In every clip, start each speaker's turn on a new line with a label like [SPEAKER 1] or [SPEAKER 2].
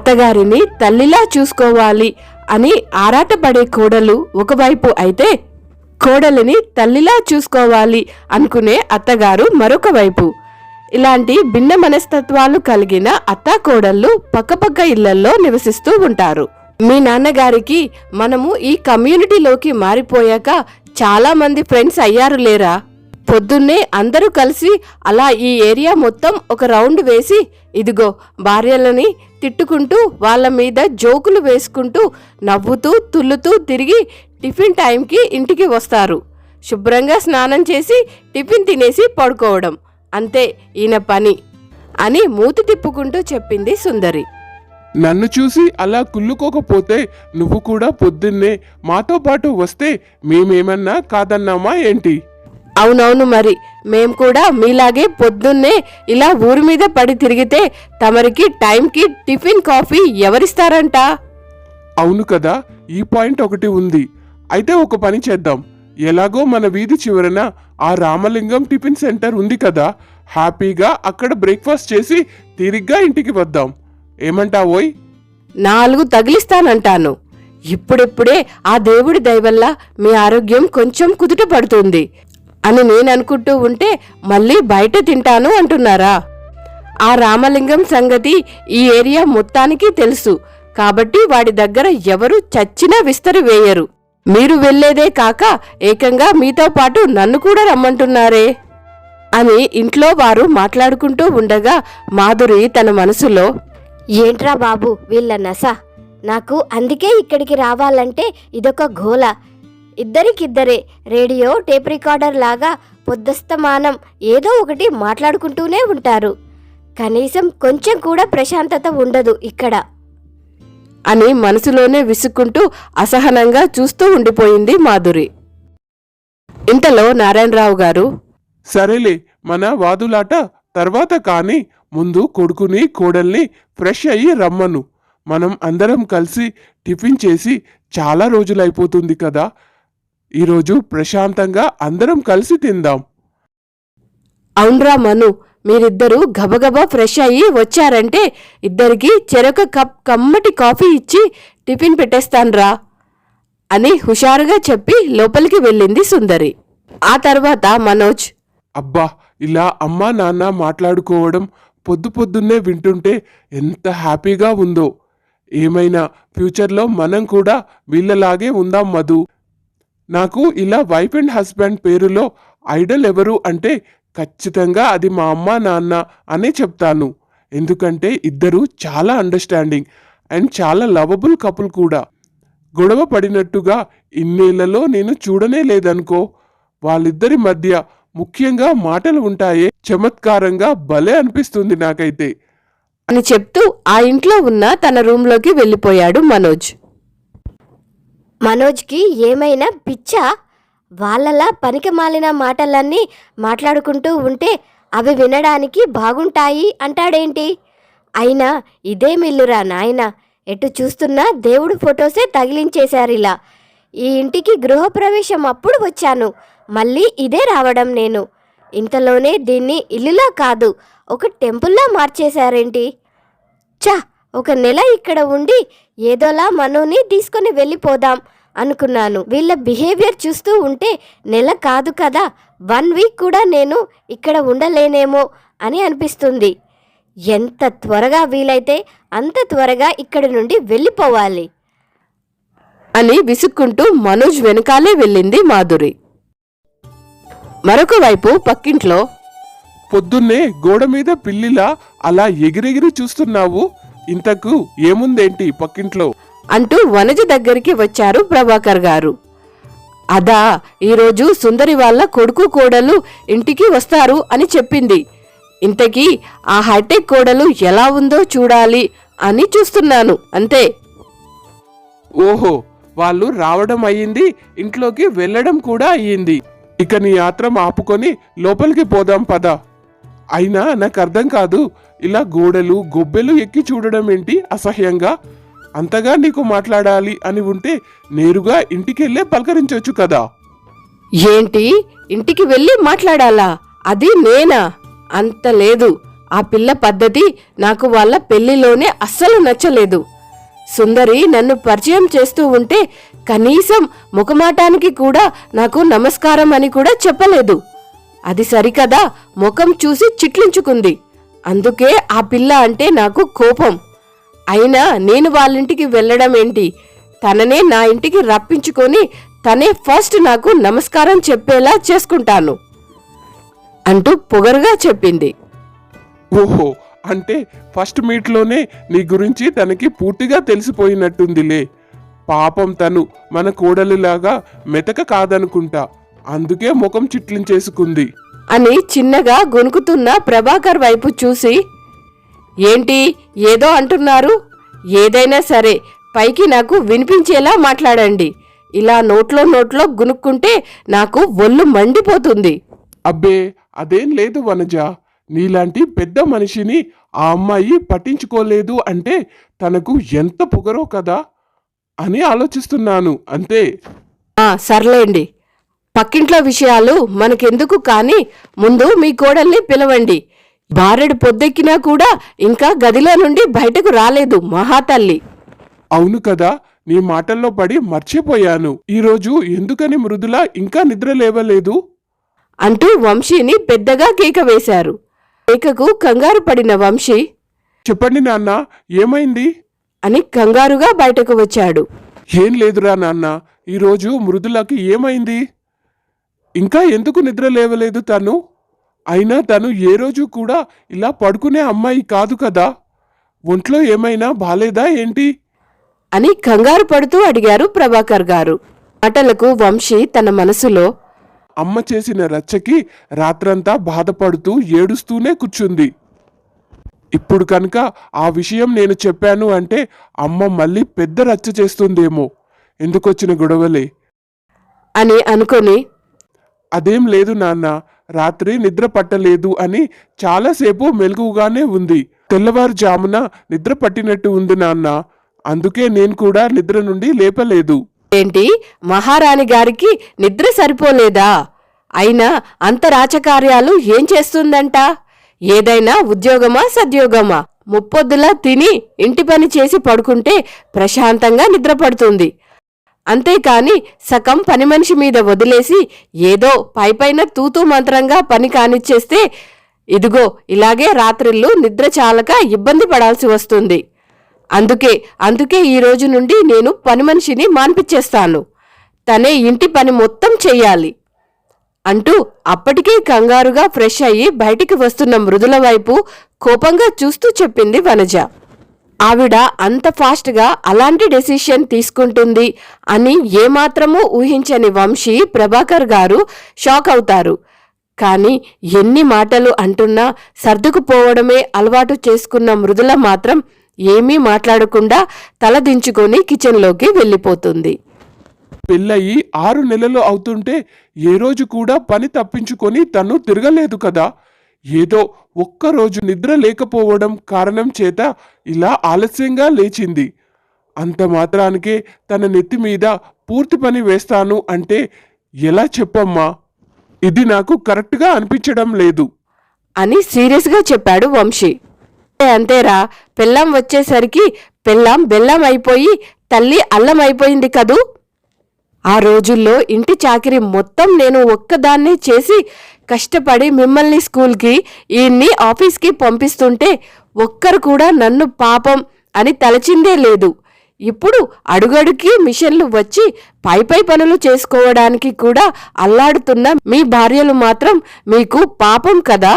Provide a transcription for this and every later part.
[SPEAKER 1] అత్తగారిని తల్లిలా చూసుకోవాలి అని ఆరాటపడే కోడలు ఒకవైపు అయితే కోడలిని తల్లిలా చూసుకోవాలి అనుకునే అత్తగారు మరొక వైపు. ఇలాంటి భిన్న మనస్తత్వాలు కలిగిన అత్తా కోడళ్ళు పక్కపక్క ఇళ్ళల్లో నివసిస్తూ ఉంటారు. మీ నాన్నగారికి మనము ఈ కమ్యూనిటీలోకి మారిపోయాక చాలామంది ఫ్రెండ్స్ అయ్యారు లేరా? పొద్దున్నే అందరూ కలిసి అలా ఈ ఏరియా మొత్తం ఒక రౌండ్ వేసి ఇదిగో భార్యలని తిట్టుకుంటూ వాళ్ళ మీద జోకులు వేసుకుంటూ నవ్వుతూ తుల్లుతూ తిరిగి టిఫిన్ టైంకి ఇంటికి వస్తారు. శుభ్రంగా స్నానం చేసి టిఫిన్ తినేసి పడుకోవడం. అంతే ఈయన పని అని మూతి తిప్పుకుంటూ చెప్పింది సుందరి.
[SPEAKER 2] నన్ను చూసి అలా కుళ్ళుకోకపోతే నువ్వు కూడా పొద్దున్నే మాతో పాటు వస్తే మేమేమన్నా కాదన్నామా ఏంటి?
[SPEAKER 1] అవునవును మరి. మేం కూడా మీలాగే పొద్దున్నే ఇలా ఊరి మీద పడి తిరిగితే తమరికి టైంకి టిఫిన్ కాఫీ ఎవరిస్తారంట?
[SPEAKER 2] అవును కదా ఈ పాయింట్ ఒకటి ఉంది. అయితే ఒక పని చేద్దాం. ఎలాగో మన వీధి చివరన ఆ రామలింగం టిఫిన్ సెంటర్ ఉంది కదా హ్యాపీగా అక్కడ బ్రేక్ఫాస్ట్ చేసి తిరిగ్గా ఇంటికి వద్దాం. ఏమంటావోయ్?
[SPEAKER 1] నాలుగు తగిలిస్తానంటాను. ఇప్పుడిప్పుడే ఆ దేవుడి దయవల్ల మీ ఆరోగ్యం కొంచెం కుదుట పడుతుంది. అని నేను అనుకుంటూ ఉంటే మళ్ళీ బయట తింటాను అంటున్నారా? ఆ రామలింగం సంగతి ఈ ఏరియా మొత్తానికి తెలుసు. కాబట్టి వాడి దగ్గర ఎవరు చచ్చినా విస్తరి వేయరు. మీరు వెళ్ళేదే కాక ఏకంగా మీతో పాటు నన్ను కూడా రమ్మంటున్నారే? అని ఇంట్లో వారు మాట్లాడుకుంటూ ఉండగా మాధురి తన మనసులో
[SPEAKER 3] ఏంట్రా బాబు వీళ్ళ నస. నాకు అందుకే ఇక్కడికి రావాలంటే ఇదొక గోల. ఇద్దరికిద్దరే రేడియో టేప్ రికార్డర్ లాగా పొద్దస్తమానం ఏదో ఒకటి మాట్లాడుకుంటూనే ఉంటారు. కనీసం కొంచెం కూడా ప్రశాంతత ఉండదు ఇక్కడ.
[SPEAKER 1] అని మనసులోనే విసుక్కుంటూ అసహనంగా చూస్తూ ఉండిపోయింది మాధురి. ఇంతలో నారాయణరావు గారు
[SPEAKER 2] సరేలే మన వాదులాట తర్వాత కానీ ముందు కొడుకుని కోడల్ని ఫ్రెష్ అయ్యి రమ్మను. మనం అందరం కలిసి టిఫిన్ చేసి చాలా రోజులైపోతుంది కదా ఈరోజు ప్రశాంతంగా అందరం కలిసి తిందాం.
[SPEAKER 1] అవునరా మను మీరిద్దరూ గబగబా ఫ్రెష్ అయ్యి వచ్చారంటే ఇద్దరికి చెరొక కప్ కమ్మటి కాఫీ ఇచ్చి టిఫిన్ పెట్టేస్తాన్రా అని హుషారుగా చెప్పి లోపలికి వెళ్ళింది సుందరి. ఆ తర్వాత మనోజ్.
[SPEAKER 2] అబ్బా ఇలా అమ్మా నాన్న మాట్లాడుకోవడం పొద్దు పొద్దున్నే వింటుంటే ఎంత హ్యాపీగా ఉందో. ఏమైనా ఫ్యూచర్లో మనం కూడా వీళ్ళలాగే ఉందాం మధు. నాకు ఇలా వైఫ్ అండ్ హస్బెండ్ పేరులో ఐడల్ ఎవరు అంటే ఖచ్చితంగా అది మా అమ్మ నాన్న అనే చెప్తాను. ఎందుకంటే ఇద్దరు చాలా అండర్స్టాండింగ్ అండ్ చాలా లవబుల్ కపుల్ కూడా. గొడవ పడినట్టుగా ఇన్నేళ్ళలో నేను చూడనే లేదనుకో వాళ్ళిద్దరి మధ్య ముఖ్యంగా మాటలు ఉంటాయే చమత్కారంగా భలే అనిపిస్తుంది నాకైతే.
[SPEAKER 1] అని చెప్తూ ఆ ఇంట్లో ఉన్న తన రూమ్లోకి వెళ్ళిపోయాడు మనోజ్.
[SPEAKER 3] మనోజ్కి ఏమైనా పిచ్చా? వాళ్ళలా పనికి మాలిన మాటలన్నీ మాట్లాడుకుంటూ ఉంటే అవి వినడానికి బాగుంటాయి అంటాడేంటి? అయినా ఇదే మిల్లురా నాయన. ఎటు చూస్తున్నా దేవుడు ఫొటోసే తగిలించేశారు ఇలా. ఈ ఇంటికి గృహప్రవేశం అప్పుడు వచ్చాను. మళ్ళీ ఇదే రావడం నేను. ఇంతలోనే దీన్ని ఇల్లులా కాదు ఒక టెంపుల్లా మార్చేశారేంటి? చా ఒక నెల ఇక్కడ ఉండి ఏదోలా మనోని తీసుకొని వెళ్ళిపోదాం అనుకున్నాను. వీళ్ళ బిహేవియర్ చూస్తూ ఉంటే నెల కాదు కదా వన్ వీక్ కూడా నేను ఇక్కడ ఉండలేనేమో అని అనిపిస్తుంది. ఎంత త్వరగా వీలైతే అంత త్వరగా ఇక్కడి నుండి వెళ్ళిపోవాలి
[SPEAKER 1] అని విసుక్కుంటూ మనోజ్ వెనకాలే వెళ్ళింది మాధురి. మరొక వైపు పక్కింట్లో
[SPEAKER 2] పొద్దున్నే గోడ మీద పిల్లిలా అలా ఎగిరెగిరి చూస్తున్నావు? ఇంతకు ఏముందేంటి పక్కింట్లో?
[SPEAKER 1] అంటూ వనజ దగ్గరికి వచ్చారు ప్రభాకర్ గారు. అదా ఈరోజు సుందరి వాళ్ళ కొడుకు కోడలు ఇంటికి వస్తారు అని చెప్పింది. ఇంతకీ ఆ హైటెక్ కోడలు ఎలా ఉందో చూడాలి అని చూస్తున్నాను అంతే.
[SPEAKER 2] ఓహో వాళ్ళు రావడం అయ్యింది ఇంట్లోకి వెళ్ళడం కూడా అయ్యింది. ఇక నీ ఆత్రం ఆపుకొని లోపలికి పోదాం పద. అయినా నాకు అర్థం కాదు ఇలా గోడలు గొబ్బెలు ఎక్కి చూడడం ఏంటి? అసహ్యంగా? అంతగా నీకు మాట్లాడాలి అని ఉంటే నేరుగా ఇంటికెళ్ళే పలకరించవచ్చు కదా.
[SPEAKER 1] ఏంటి? ఇంటికి వెళ్ళి మాట్లాడాలా? అది నేనా? అంత లేదు. ఆ పిల్ల పద్ధతి నాకు వాళ్ళ పెళ్ళిలోనే అస్సలు నచ్చలేదు. సుందరి నన్ను పరిచయం చేస్తూ ఉంటే కనీసం ముఖమాటానికి కూడా నాకు నమస్కారం అని కూడా చెప్పలేదు. అది సరికదా? ముఖం చూసి చిట్లించుకుంది. అందుకే ఆ పిల్ల అంటే నాకు కోపం. అయినా నేను వాళ్ళింటికి వెళ్ళడం ఏంటి? తననే నా ఇంటికి రప్పించుకొని తనే ఫస్ట్ నాకు నమస్కారం చెప్పేలా చేసుకుంటాను అంటూ పొగరుగా చెప్పింది.
[SPEAKER 2] ఓహో అంటే ఫస్ట్ మీట్లోనే నీ గురించి తనకి పూర్తిగా తెలిసిపోయినట్టుందిలే. పాపం తను మన కోడలిలాగా మెతక కాదనుకుంటా. అందుకే ముఖం చిట్లించేసుకుంది.
[SPEAKER 1] అని చిన్నగా గొనుకుతున్న ప్రభాకర్ వైపు చూసి ఏంటి? ఏదో అంటున్నారు. ఏదైనా సరే పైకి నాకు వినిపించేలా మాట్లాడండి. ఇలా నోట్లో నోట్లో గునుక్కుంటే నాకు ఒళ్ళు మండిపోతుంది.
[SPEAKER 2] అబ్బే అదేం లేదు వనజ. నీలాంటి పెద్ద మనిషిని ఆ అమ్మాయి పట్టించుకోలేదు అంటే తనకు ఎంత పొగరో కదా అని ఆలోచిస్తున్నాను. అంతే.
[SPEAKER 1] ఆ సర్లేండి. పక్కింట్లో విషయాలు మనకెందుకు కాని ముందు మీ కోడల్ని పిలవండి. బారెడు పొద్దెక్కినా కూడా ఇంకా గదిలో నుండి బయటకు రాలేదు మహాతల్లి.
[SPEAKER 2] అవును కదా నీ మాటల్లో పడి మర్చిపోయాను. ఈరోజు ఎందుకని మృదుల ఇంకా నిద్ర లేవలేదు?
[SPEAKER 1] అంటూ వంశీని పెద్దగా కేక వేశారు. కేకకు కంగారు పడిన వంశీ
[SPEAKER 2] చెప్పండి నాన్న ఏమైంది?
[SPEAKER 1] అని కంగారుగా బయటకు వచ్చాడు.
[SPEAKER 2] ఏం లేదురా నాన్న ఈరోజు మృదులకి ఏమైంది? ఇంకా ఎందుకు నిద్ర లేవలేదు తను? అయినా తను ఏ రోజు కూడా ఇలా పడుకునే అమ్మాయి కాదు కదా. ఒంట్లో ఏమైనా బాలేదా ఏంటి?
[SPEAKER 1] అని కంగారు పడుతూ అడిగారు ప్రభాకర్ గారు. మాటలకు వంశీ తన మనసులో
[SPEAKER 2] అమ్మ చేసిన రచ్చకి రాత్రంతా బాధపడుతూ ఏడుస్తూనే కూర్చుంది. ఇప్పుడు కనుక ఆ విషయం నేను చెప్పాను అంటే అమ్మ మళ్ళీ పెద్ద రచ్చ చేస్తుందేమో. ఎందుకొచ్చిన గొడవలే?
[SPEAKER 1] అని అనుకొని
[SPEAKER 2] అదేం లేదు నాన్న రాత్రి నిద్ర పట్టలేదు అని చాలాసేపు మెలకుగానే ఉంది. తెల్లవారుజామున నిద్ర పట్టినట్టు ఉంది నాన్న అందుకే నేను కూడా నిద్ర నుండి లేపలేదు.
[SPEAKER 1] ఏంటి? మహారాణి గారికి నిద్ర సరిపోలేదా? అయినా అంత రాచకార్యాలు ఏం చేస్తుందంట? ఏదైనా ఉద్యోగమా సద్యోగమా? ముప్పొద్దులా తిని ఇంటి పని చేసి పడుకుంటే ప్రశాంతంగా నిద్రపడుతుంది అంతేకాని సగం పని మనిషి మీద వదిలేసి ఏదో పైపైన తూతూ మంత్రంగా పని కానిచ్చేస్తే ఇదిగో ఇలాగే రాత్రిళ్ళు నిద్ర చాలక ఇబ్బంది పడాల్సి వస్తుంది. అందుకే అందుకే ఈ రోజు నుండి నేను పని మనిషిని మాన్పిచ్చేస్తాను తనే ఇంటి పని మొత్తం చెయ్యాలి. అంటూ అప్పటికే కంగారుగా ఫ్రెష్ అయ్యి బయటికి వస్తున్న మృదుల వైపు కోపంగా చూస్తూ చెప్పింది వనజ. ఆవిడ అంత ఫాస్ట్గా అలాంటి డెసిషన్ తీసుకుంటుంది అని ఏమాత్రమూ ఊహించని వంశీ ప్రభాకర్ గారు షాక్ అవుతారు. కానీ ఎన్ని మాటలు అంటున్నా సర్దుకుపోవడమే అలవాటు చేసుకున్న మృదుల మాత్రం ఏమీ మాట్లాడకుండా తలదించుకొని కిచెన్లోకి వెళ్ళిపోతుంది.
[SPEAKER 2] పెళ్ళయి ఆరు నెలలు అవుతుంటే ఏ రోజు కూడా పని తప్పించుకొని తను తిరగలేదు కదా. ఏదో ఒక్కరోజు నిద్ర లేకపోవడం కారణం చేత ఇలా ఆలస్యంగా లేచింది. అంత మాత్రానికే తన నెత్తి మీద పూర్తి పని వేస్తాను అంటే ఎలా చెప్పమ్మా? ఇది నాకు కరెక్ట్గా అనిపించడం లేదు.
[SPEAKER 1] అని సీరియస్గా చెప్పాడు వంశీ. అంతేరా పెళ్ళాం వచ్చేసరికి పెళ్ళాం బెల్లం అయిపోయి తల్లి అల్లం అయిపోయింది కదూ? ఆ రోజుల్లో ఇంటి చాకిరి మొత్తం నేను ఒక్కదాన్నే చేసి కష్టపడి మిమ్మల్ని స్కూల్కి ఈయన్ని ఆఫీస్కి పంపిస్తుంటే ఒక్కరు కూడా నన్ను పాపం అని తలచిందే లేదు. ఇప్పుడు అడుగడుకి మిషన్లు వచ్చి పై పై పనులు చేసుకోవడానికి కూడా అల్లాడుతున్న మీ భార్యలు మాత్రం మీకు పాపం కదా?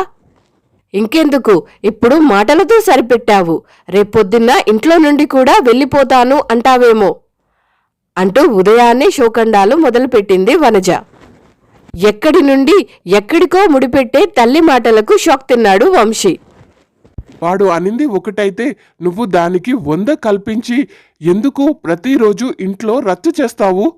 [SPEAKER 1] ఇంకెందుకు? ఇప్పుడు మాటలతో సరిపెట్టావు. రేపొద్దున్న ఇంట్లో నుండి కూడా వెళ్ళిపోతాను అంటావేమో? అంటూ ఉదయాన్నే శోకండాలు మొదలుపెట్టింది వనజ. ఎక్కడి నుండి ఎక్కడికో ముడిపెట్టే తల్లి మాటలకు షాక్ తిన్నాడు వంశీ.
[SPEAKER 2] వాడు అనింది ఒకటైతే నువ్వు దానికి వంద కల్పించి ఎందుకు ప్రతిరోజు ఇంట్లో రచ్చ చేస్తావు?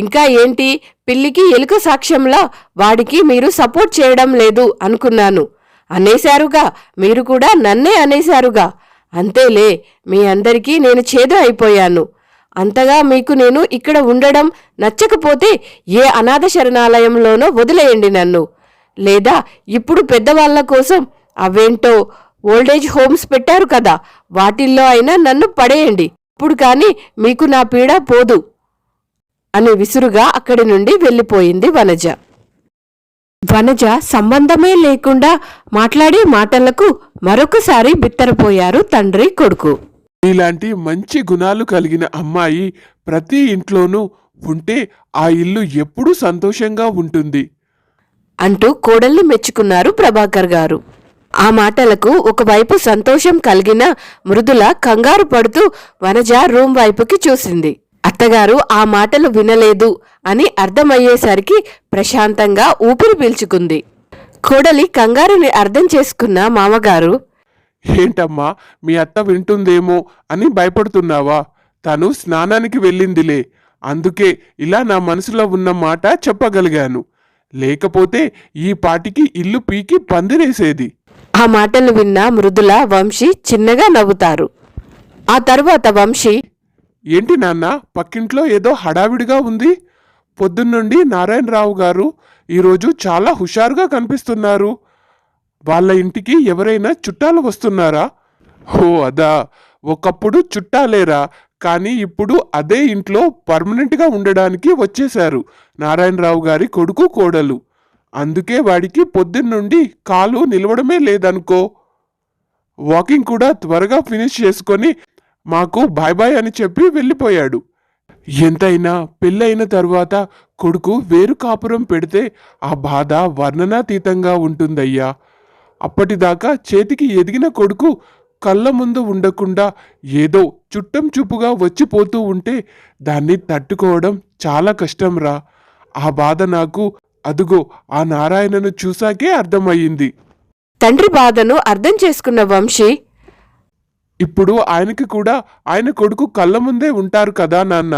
[SPEAKER 1] ఇంకా ఏంటి? పిల్లికి ఎలుక సాక్ష్యంలా వాడికి మీరు సపోర్ట్ చేయడం లేదు అనుకున్నాను. అనేశారుగా మీరు కూడా నన్నే అనేశారుగా. అంతేలే మీ అందరికీ నేను చేదు అయిపోయాను. అంతగా మీకు నేను ఇక్కడ ఉండడం నచ్చకపోతే ఏ అనాథ శరణాలయంలోనో వదిలేయండి నన్ను. లేదా ఇప్పుడు పెద్దవాళ్ళ కోసం అవేంటో ఓల్డేజ్ హోమ్స్ పెట్టారు కదా వాటిల్లో అయినా నన్ను పడేయండి. ఇప్పుడు కానీ మీకు నా పీడ పోదు. అని విసురుగా అక్కడి నుండి వెళ్ళిపోయింది వనజ. వనజ సంబంధమే లేకుండా మాట్లాడే మాటలకు మరొకసారి బిత్తరపోయారు తండ్రి కొడుకు.
[SPEAKER 2] ఇలాంటి మంచి గుణాలు కలిగిన అమ్మాయి ప్రతి ఇంట్లోనూ ఉంటే ఆ ఇల్లు ఎప్పుడూ సంతోషంగా ఉంటుంది.
[SPEAKER 1] అంటూ కోడల్ని మెచ్చుకున్నారు ప్రభాకర్ గారు. ఆ మాటలకు ఒకవైపు సంతోషం కలిగిన మృదుల కంగారు పడుతూ వనజ రూమ్ వైపుకి చూసింది. అత్తగారు ఆ మాటలు వినలేదు అని అర్థమయ్యేసరికి ప్రశాంతంగా ఊపిరి పీల్చుకుంది. కోడలి కంగారుని అర్థం చేసుకున్న మామగారు
[SPEAKER 2] ఏంటమ్మా మీ అత్త వింటుందేమో అని భయపడుతున్నావా? తను స్నానానికి వెళ్ళిందిలే. అందుకే ఇలా నా మనసులో ఉన్న మాట చెప్పగలిగాను. లేకపోతే ఈ పాటికి ఇల్లు పీకి పందిరేసేది.
[SPEAKER 1] ఆ మాటలు విన్న మృదుల వంశీ చిన్నగా నవ్వుతారు. ఆ తర్వాత వంశీ
[SPEAKER 2] ఏంటి నాన్న పక్కింట్లో ఏదో హడావిడిగా ఉంది? పొద్దున్నుండి నారాయణరావు గారు ఈరోజు చాలా హుషారుగా కనిపిస్తున్నారు. వాళ్ళ ఇంటికి ఎవరైనా చుట్టాలు వస్తున్నారా? ఓ అదా. ఒకప్పుడు చుట్టాలేరా? కానీ ఇప్పుడు అదే ఇంట్లో పర్మనెంట్గా ఉండడానికి వచ్చేశారు. నారాయణరావు గారి కొడుకు కోడలు. అందుకే వాడికి పొద్దున్నుండి కాలు నిలవడమే లేదనుకో. వాకింగ్ కూడా త్వరగా ఫినిష్ చేసుకొని మాకు బాయ్ బాయ్ అని చెప్పి వెళ్ళిపోయాడు. ఎంతైనా పెళ్ళైన తరువాత కొడుకు వేరు కాపురం పెడితే ఆ బాధ వర్ణనాతీతంగా ఉంటుందయ్యా. అప్పటిదాకా చేతికి ఎదిగిన కొడుకు కళ్ళ ముందు ఉండకుండా ఏదో చుట్టం చూపుగా వచ్చిపోతూ ఉంటే దాన్ని తట్టుకోవడం చాలా కష్టంరా. ఆ బాధ నాకు అదుగో ఆ నారాయణను చూశాకే అర్థమయ్యింది.
[SPEAKER 1] తండ్రి బాధను అర్థం చేసుకున్న వంశీ
[SPEAKER 2] ఇప్పుడు ఆయనకి కూడా ఆయన కొడుకు కళ్ళ ముందే ఉంటారు కదా నాన్న.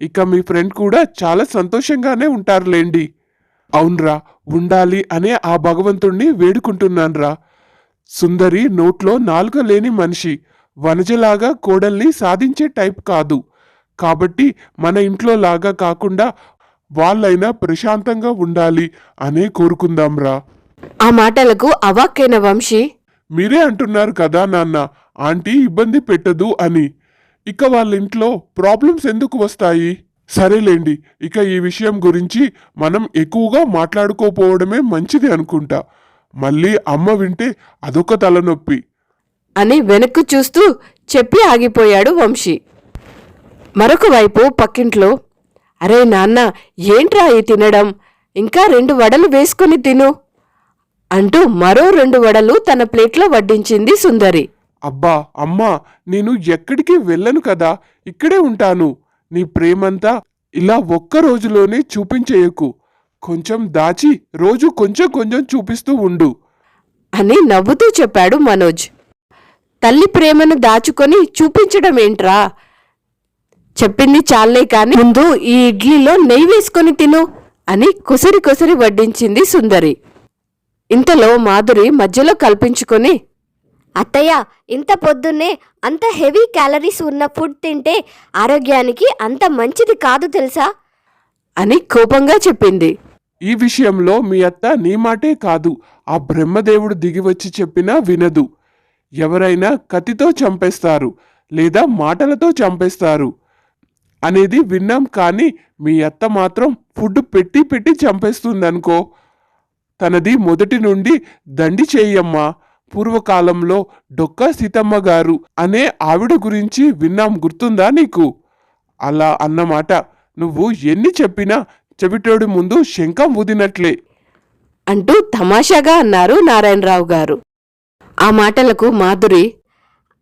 [SPEAKER 2] ఇక మీ ఫ్రెండ్ కూడా చాలా సంతోషంగానే ఉంటారులేండి. అవునరా ఉండాలి అనే ఆ భగవంతుణ్ణి వేడుకుంటున్నాన్రా. సుందరి నోట్లో నాలుక లేని మనిషి వనజలాగా కోడల్ని సాధించే టైప్ కాదు. కాబట్టి మన ఇంట్లో లాగా కాకుండా వాళ్ళైనా ప్రశాంతంగా ఉండాలి అనే కోరుకుందాంరా.
[SPEAKER 1] ఆ మాటలకు అవాక్కైన వంశీ
[SPEAKER 2] మీరే అంటున్నారు కదా నాన్న ఆంటీ ఇబ్బంది పెట్టదు అని. ఇక వాళ్ళ ఇంట్లో ప్రాబ్లమ్స్ ఎందుకు వస్తాయి? సరేలేండి ఇక ఈ విషయం గురించి మనం ఎక్కువగా మాట్లాడుకోపోవడమే మంచిది అనుకుంటా. మళ్ళీ అమ్మ వింటే అదొక తలనొప్పి.
[SPEAKER 1] అని వెనక్కు చూస్తూ చెప్పి ఆగిపోయాడు వంశీ. మరొక వైపు పక్కింట్లో అరే నాన్న ఏంట్రా ఈ తినడం? ఇంకా రెండు వడలు వేసుకుని తిను అంటూ మరో రెండు వడలు తన ప్లేట్లో వడ్డించింది సుందరి.
[SPEAKER 2] అబ్బా అమ్మా నేను ఎక్కడికి వెళ్ళను కదా ఇక్కడే ఉంటాను. నీ ప్రేమంతా ఇలా ఒక్క రోజులోనే చూపించేయకు. కొంచెం దాచి రోజు కొంచెం కొంచెం చూపిస్తూ ఉండు.
[SPEAKER 1] అని నవ్వుతూ చెప్పాడు మనోజ్. తల్లి ప్రేమను దాచుకొని చూపించడం ఏంట్రా చెప్పింది చాలే కాని ముందు ఈ ఇడ్లీలో నెయ్యి వేసుకొని తిను అని కుసరి కుసరి వడ్డించింది సుందరి. ఇంతలో మాధురి మధ్యలో కల్పించుకొని
[SPEAKER 3] అత్తయ్య ఇంత పొద్దున్నే అంత హెవీ క్యాలరీస్ ఉన్న ఫుడ్ తింటే ఆరోగ్యానికి అంత మంచిది కాదు తెలుసా?
[SPEAKER 1] అని కోపంగా చెప్పింది.
[SPEAKER 2] ఈ విషయంలో మీ అత్త నీ మాటే కాదు ఆ బ్రహ్మదేవుడు దిగి వచ్చి చెప్పినా వినదు. ఎవరైనా కత్తితో చంపేస్తారు లేదా మాటలతో చంపేస్తారు అనేది విన్నాం కానీ మీ అత్త మాత్రం ఫుడ్ పెట్టి పెట్టి చంపేస్తుందనుకో. తనది మొదటి నుండి దండి చేయమ్మా. పూర్వకాలంలో డొక్క సీతమ్మ గారు అనే ఆవిడ గురించి విన్నాం గుర్తుందా నీకు? అలా అన్నమాట. నువ్వు ఎన్ని చెప్పినా చెవిటోడి ముందు శంఖం ఊదినట్లే.
[SPEAKER 1] అంటూ తమాషాగా అన్నారు నారాయణరావు గారు. ఆ మాటలకు మాధురి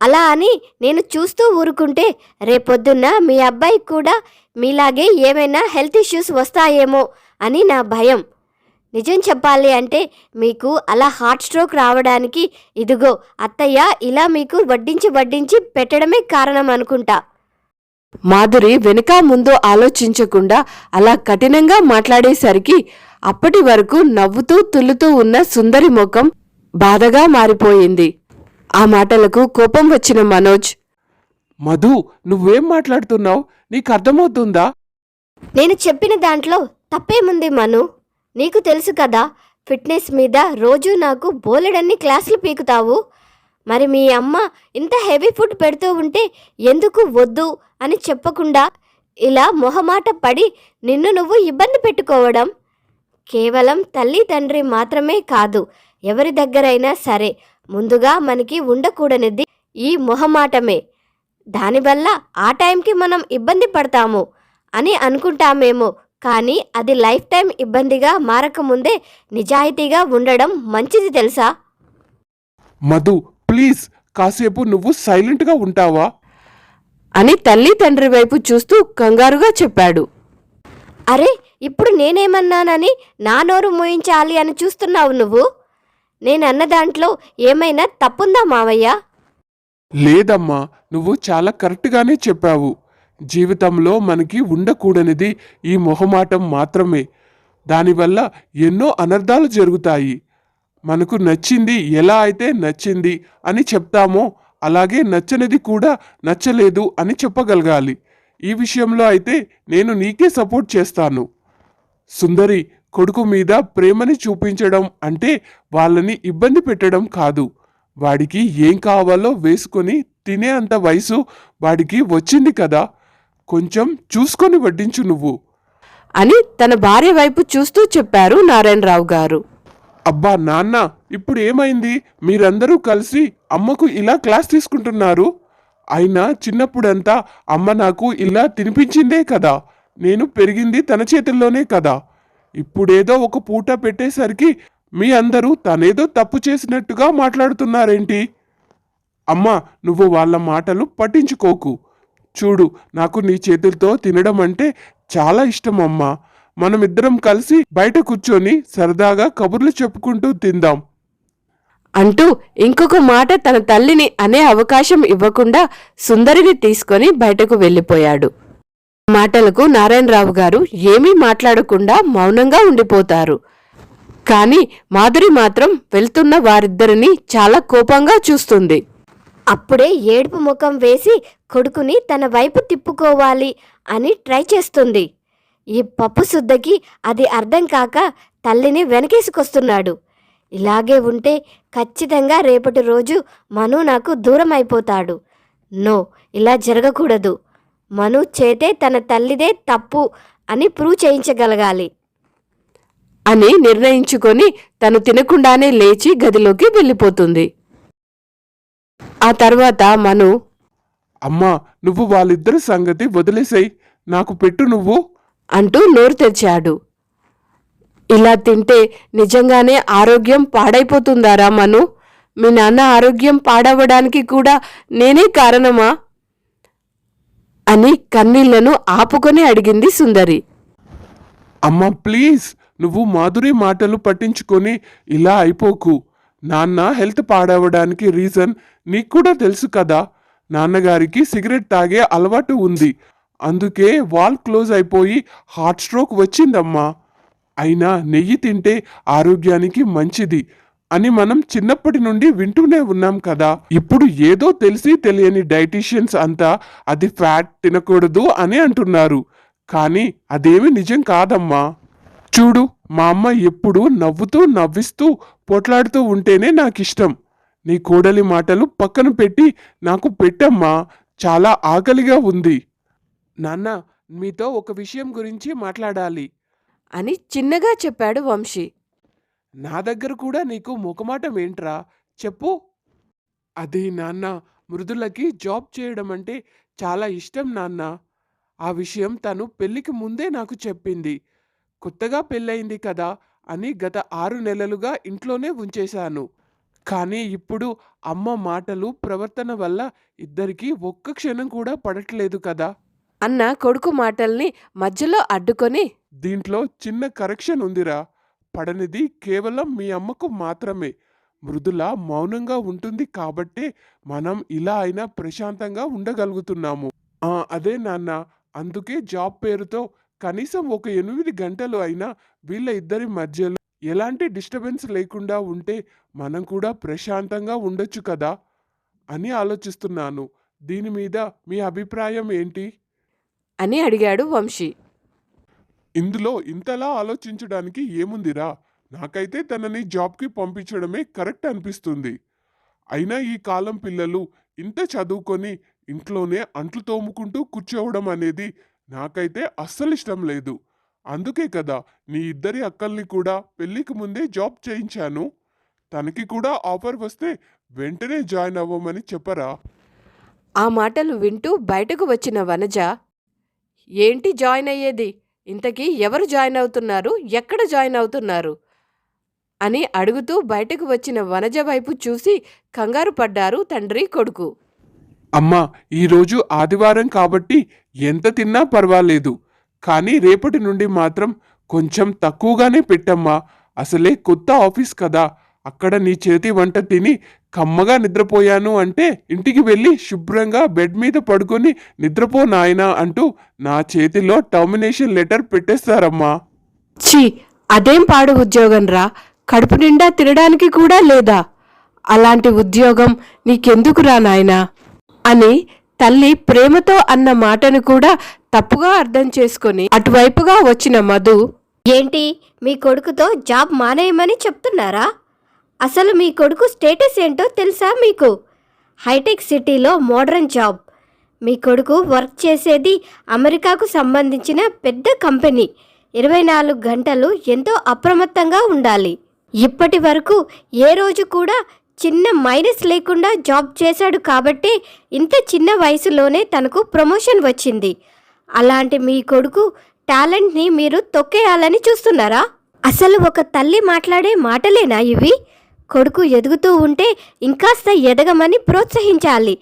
[SPEAKER 3] అలా అని నేను చూస్తూ ఊరుకుంటే రేపొద్దున్న మీ అబ్బాయి కూడా మీలాగే ఏమైనా హెల్త్ ఇష్యూస్ వస్తాయేమో అని నా భయం. నిజం చెప్పాలి అంటే మీకు అలా హార్ట్ స్ట్రోక్ రావడానికి ఇదిగో అత్తయ్య ఇలా మీకు వడ్డించి వడ్డించి పెట్టడమే కారణం అనుకుంటా.
[SPEAKER 1] మాధురి వెనుక ముందు ఆలోచించకుండా అలా కఠినంగా మాట్లాడేసరికి అప్పటి వరకు నవ్వుతూ తుల్లుతూ ఉన్న సుందరి ముఖం బాధగా మారిపోయింది. ఆ మాటలకు కోపం వచ్చిన మనోజ్
[SPEAKER 2] మధు నువ్వేం మాట్లాడుతున్నావు? నీకు అర్థమవుతుందా?
[SPEAKER 3] నేను చెప్పిన దాంట్లో తప్పేముంది మను? నీకు తెలుసు కదా ఫిట్నెస్ మీద రోజు నాకు బోలెడన్ని క్లాసులు పీకుతావు. మరి మీ అమ్మ ఇంత హెవీ ఫుడ్ పెడుతూ ఉంటే ఎందుకు వద్దు అని చెప్పకుండా ఇలా మొహమాట పడి నిన్ను నువ్వు ఇబ్బంది పెట్టుకోవడం? కేవలం తల్లి తండ్రి మాత్రమే కాదు ఎవరి దగ్గరైనా సరే ముందుగా మనకి ఉండకూడనిది ఈ మొహమాటమే. దానివల్ల ఆ టైంకి మనం ఇబ్బంది పడతాము అని అనుకుంటామేమో కానీ అది లైఫ్ టైం ఇబ్బందిగా మారకముందే నిజాయితీగా ఉండడం మంచిది తెలుసా?
[SPEAKER 2] మధు ప్లీజ్ కాసేపు నువ్వు సైలెంట్గా ఉంటావా?
[SPEAKER 1] అని తల్లి తండ్రి వైపు చూస్తూ కంగారుగా చెప్పాడు.
[SPEAKER 3] అరే ఇప్పుడు నేనేమన్నానని నా నోరు మోయించాలి అని చూస్తున్నావు నువ్వు? నేనన్న దాంట్లో ఏమైనా తప్పుందా మావయ్య?
[SPEAKER 2] లేదమ్మా నువ్వు చాలా కరెక్ట్గానే చెప్పావు. జీవితంలో మనకి ఉండకూడనిది ఈ మొహమాటం మాత్రమే. దానివల్ల ఎన్నో అనర్థాలు జరుగుతాయి. మనకు నచ్చింది ఎలా అయితే నచ్చింది అని చెప్తామో అలాగే నచ్చనిది కూడా నచ్చలేదు అని చెప్పగలగాలి. ఈ విషయంలో అయితే నేను నీకే సపోర్ట్ చేస్తాను. సుందరి కొడుకు మీద ప్రేమని చూపించడం అంటే వాళ్ళని ఇబ్బంది పెట్టడం కాదు. వాడికి ఏం కావాలో వేసుకొని తినే అంత వయసు వాడికి వచ్చింది కదా. కొంచెం చూసుకొని వడ్డించు నువ్వు.
[SPEAKER 1] అని తన భార్య వైపు చూస్తూ చెప్పారు నారాయణరావు గారు.
[SPEAKER 2] అబ్బా నాన్న ఇప్పుడు ఏమైంది? మీరందరూ కలిసి అమ్మకు ఇలా క్లాస్ తీసుకుంటున్నారు. అయినా చిన్నప్పుడంతా అమ్మ నాకు ఇలా తినిపించిందే కదా. నేను పెరిగింది తన చేతుల్లోనే కదా. ఇప్పుడేదో ఒక పూట పెట్టేసరికి మీ అందరూ తనేదో తప్పు చేసినట్టుగా మాట్లాడుతున్నారేంటి? అమ్మా నువ్వు వాళ్ళ మాటలు పట్టించుకోకు. చూడు నాకు నీ చేతులతో తినడం అంటే చాలా ఇష్టం అమ్మా. మనమిద్దరం కలిసి బయట కూర్చొని సరదాగా కబుర్లు చెప్పుకుంటూ తిందాం.
[SPEAKER 1] అంటూ ఇంకొక మాట తన తల్లిని అనే అవకాశం ఇవ్వకుండా సుందరిని తీసుకొని బయటకు వెళ్ళిపోయాడు. మాటలకు నారాయణరావు గారు ఏమీ మాట్లాడకుండా మౌనంగా ఉండిపోతారు. కానీ మాధురి మాత్రం వెళ్తున్న వారిద్దరిని చాలా కోపంగా చూస్తుంది.
[SPEAKER 3] అప్పుడే ఏడుపు ముఖం వేసి కొడుకుని తన వైపు తిప్పుకోవాలి అని ట్రై చేస్తుంది. ఈ పప్పు శుద్ధకి అది అర్థం కాక తల్లిని వెనకేసుకొస్తున్నాడు. ఇలాగే ఉంటే ఖచ్చితంగా రేపటి రోజు మను నాకు దూరం అయిపోతాడు నో ఇలా జరగకూడదు. మను చేతే తన తల్లిదే తప్పు అని ప్రూవ్ చేయించగలగాలి.
[SPEAKER 1] అని నిర్ణయించుకొని తను తినకుండానే లేచి గదిలోకి వెళ్ళిపోతుంది. ఆ తర్వాత మను
[SPEAKER 2] అమ్మా నువ్వు వాళ్ళిద్దరి సంగతి వదిలేసాయి. నాకు పెట్టు నువ్వు.
[SPEAKER 1] అంటూ నోరు తెరిచాడు. ఇలా తింటే నిజంగానే ఆరోగ్యం పాడైపోతుందారా మను? మీ నాన్న ఆరోగ్యం పాడవడానికి కూడా నేనే కారణమా? అని కన్నీళ్ళను ఆపుకొని అడిగింది సుందరి.
[SPEAKER 2] అమ్మా ప్లీజ్ నువ్వు మాధురి మాటలు పట్టించుకొని ఇలా అయిపోకు. నాన్న హెల్త్ పాడవడానికి రీజన్ నీకు కూడా తెలుసు కదా. నాన్నగారికి సిగరెట్ తాగే అలవాటు ఉంది. అందుకే వాల్ క్లోజ్ అయిపోయి హార్ట్ స్ట్రోక్ వచ్చిందమ్మా. అయినా నెయ్యి తింటే ఆరోగ్యానికి మంచిది అని మనం చిన్నప్పటి నుండి వింటూనే ఉన్నాం కదా. ఇప్పుడు ఏదో తెలిసి తెలియని డైటీషియన్స్ అంతా అది ఫ్యాట్ తినకూడదు అని అంటున్నారు. కానీ అదేమి నిజం కాదమ్మా. చూడు మా అమ్మ ఎప్పుడూ నవ్వుతూ నవ్విస్తూ పోట్లాడుతూ ఉంటేనే నాకు ఇష్టం నీ కోడలి మాటలు పక్కన పెట్టి నాకు పెట్టమ్మా చాలా ఆకలిగా ఉంది. నాన్న మీతో ఒక విషయం గురించి మాట్లాడాలి.
[SPEAKER 1] అని చిన్నగా చెప్పాడు వంశీ.
[SPEAKER 2] నా దగ్గర కూడా నీకు ముఖమాటం ఏంట్రా? చెప్పు. అది నాన్న మృదులకి జాబ్ చేయడం అంటే చాలా ఇష్టం నాన్న. ఆ విషయం తను పెళ్ళికి ముందే నాకు చెప్పింది. కొత్తగా పెళ్ళయింది కదా అని గత ఆరు నెలలుగా ఇంట్లోనే ఉంచేశాను. కానీ ఇప్పుడు అమ్మ మాటలు ప్రవర్తన వల్ల ఇద్దరికీ ఒక్క క్షణం కూడా పడట్లేదు కదా.
[SPEAKER 1] అన్న కొడుకు మాటల్ని మధ్యలో అడ్డుకొని
[SPEAKER 2] దీంట్లో చిన్న కరెక్షన్ ఉందిరా. పడనిది కేవలం మీ అమ్మకు మాత్రమే. మృదుల మౌనంగా ఉంటుంది కాబట్టే మనం ఇలా అయినా ప్రశాంతంగా ఉండగలుగుతున్నాము. ఆ, అదే నాన్న. అందుకే జాబ్ పేరుతో కనీసం ఒక ఎనిమిది గంటలు అయినా వీళ్ళ ఇద్దరి మధ్యలో ఎలాంటి డిస్టర్బెన్స్ లేకుండా ఉంటే మనం కూడా ప్రశాంతంగా ఉండొచ్చు కదా? అని ఆలోచిస్తున్నాను. దీని మీద మీ అభిప్రాయం ఏంటి?
[SPEAKER 1] అని అడిగాడు వంశీ.
[SPEAKER 2] ఇందులో ఇంతలా ఆలోచించడానికి ఏముందిరా? నాకైతే తనని జాబ్కి పంపించడమే కరెక్ట్ అనిపిస్తుంది. అయినా ఈ కాలం పిల్లలు ఇంత చదువుకొని ఇంట్లోనే అంట్లు తోముకుంటూ కూర్చోవడం అనేది నాకైతే అస్సలు ఇష్టం లేదు. అందుకే కదా నీ ఇద్దరి అక్కల్ని కూడా పెళ్ళికి ముందే జాబ్ చేయించాను. తనకి కూడా ఆఫర్ వస్తే వెంటనే జాయిన్ అవ్వమని చెప్పరా?
[SPEAKER 1] ఆ మాటలు వింటూ బయటకు వచ్చిన వనజ ఏంటి జాయిన్ అయ్యేది? ఇంతకీ ఎవరు జాయిన్ అవుతున్నారు? ఎక్కడ జాయిన్ అవుతున్నారు? అని అడుగుతూ బయటకు వచ్చిన వనజ వైపు చూసి కంగారు పడ్డారు తండ్రి కొడుకు.
[SPEAKER 2] అమ్మా ఈరోజు ఆదివారం కాబట్టి ఎంత తిన్నా పర్వాలేదు. కానీ రేపటి నుండి మాత్రం కొంచెం తక్కువగానే పెట్టమ్మా. అసలే కొత్త ఆఫీస్ కదా. అక్కడ నీ చేతి వంట తిని కమ్మగా నిద్రపోయాను అంటే ఇంటికి వెళ్ళి శుభ్రంగా బెడ్ మీద పడుకొని నిద్రపో నాయనా అంటూ నా చేతిలో టర్మినేషన్ లెటర్ పెట్టేస్తారమ్మా.
[SPEAKER 1] ఛీ అదేం పాడు ఉద్యోగం రా. కడుపు నిండా తినడానికి కూడా లేదా? అలాంటి ఉద్యోగం నీకెందుకురా నాయనా? అని తల్లి ప్రేమతో అన్న మాటను కూడా తప్పుగా అర్థం చేసుకొని అటువైపుగా వచ్చిన మధు
[SPEAKER 3] ఏంటి మీ కొడుకుతో జాబ్ మానేయమని చెప్తున్నారా? అసలు మీ కొడుకు స్టేటస్ ఏంటో తెలుసా మీకు? హైటెక్ సిటీలో మోడర్న్ జాబ్. మీ కొడుకు వర్క్ చేసేది అమెరికాకు సంబంధించిన పెద్ద కంపెనీ. ఇరవై నాలుగు గంటలు ఎంతో అప్రమత్తంగా ఉండాలి. ఇప్పటి వరకు ఏ రోజు కూడా చిన్న మైనస్ లేకుండా జాబ్ చేశాడు కాబట్టి ఇంత చిన్న వయసులోనే తనకు ప్రమోషన్ వచ్చింది. అలాంటి మీ కొడుకు టాలెంట్ని మీరు తొక్కేయాలని చూస్తున్నారా? అసలు ఒక తల్లి మాట్లాడే మాటలేనా ఇవి? కొడుకు ఎదుగుతూ ఉంటే ఇంకాస్త ఎదగమని ప్రోత్సహించాలి.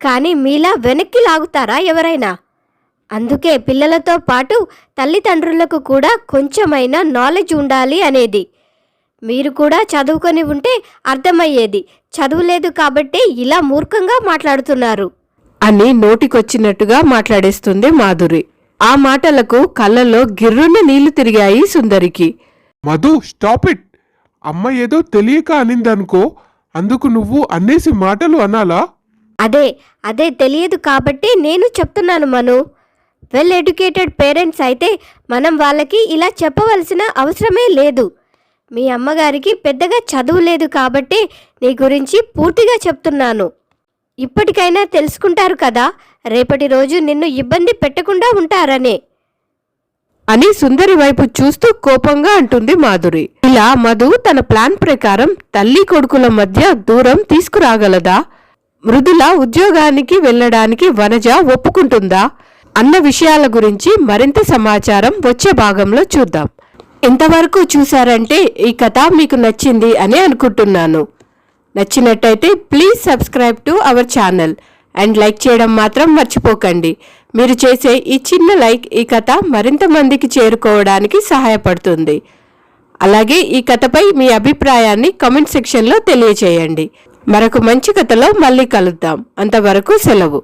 [SPEAKER 3] కానీ మీలా వెనక్కి లాగుతారా ఎవరైనా? అందుకే పిల్లలతో పాటు తల్లిదండ్రులకు కూడా కొంచెమైనా నాలెడ్జ్ ఉండాలి అనేది. మీరు కూడా చదువుకొని ఉంటే అర్థమయ్యేది. చదువులేదు కాబట్టే ఇలా మూర్ఖంగా మాట్లాడుతున్నారు.
[SPEAKER 1] అని నోటికొచ్చినట్టుగా మాట్లాడేస్తుంది మాధురి. ఆ మాటలకు కళ్ళలో గిర్రున నీళ్ళు తిరిగాయి సుందరికి.
[SPEAKER 2] Madhu stop it! అమ్మ ఏదో తెలియక అనిందనుకో అందుకు నువ్వు అన్నేసి మాటలు అనాలా?
[SPEAKER 3] అదే అదే తెలియదు కాబట్టి నేను చెప్తున్నాను మను. వెల్ ఎడ్యుకేటెడ్ పేరెంట్స్ అయితే మనం వాళ్ళకి ఇలా చెప్పవలసిన అవసరమే లేదు. మీ అమ్మగారికి పెద్దగా చదువు లేదు కాబట్టి నీ గురించి పూర్తిగా చెప్తున్నాను. ఇప్పటికైనా తెలుసుకుంటారు కదా రేపటి రోజు నిన్ను ఇబ్బంది పెట్టకుండా ఉంటారనే.
[SPEAKER 1] అని సుందరి వైపు చూస్తూ కోపంగా అంటుంది మాధురి. ఇలా మధు తన ప్లాన్ ప్రకారం తల్లి కొడుకుల మధ్య దూరం తీసుకురాగలదా? మృదుల ఉద్యోగానికి వెళ్ళడానికి వనజ ఒప్పుకుంటుందా? అన్న విషయాల గురించి మరింత సమాచారం వచ్చే భాగంలో చూద్దాం. ఇంతవరకు చూసారంటే ఈ కథ మీకు నచ్చింది అని అనుకుంటున్నాను. నచ్చినట్టయితే please subscribe to our channel and like చేయడం మాత్రం మర్చిపోకండి. మీరు చేసే ఈ చిన్న లైక్ ఈ కథ మరింత మందికి చేరుకోవడానికి సహాయపడుతుంది. అలాగే ఈ కథపై మీ అభిప్రాయాన్ని కమెంట్ సెక్షన్లో తెలియచేయండి. మరొక మంచి కథలో మళ్ళీ కలుద్దాం. అంతవరకు సెలవు.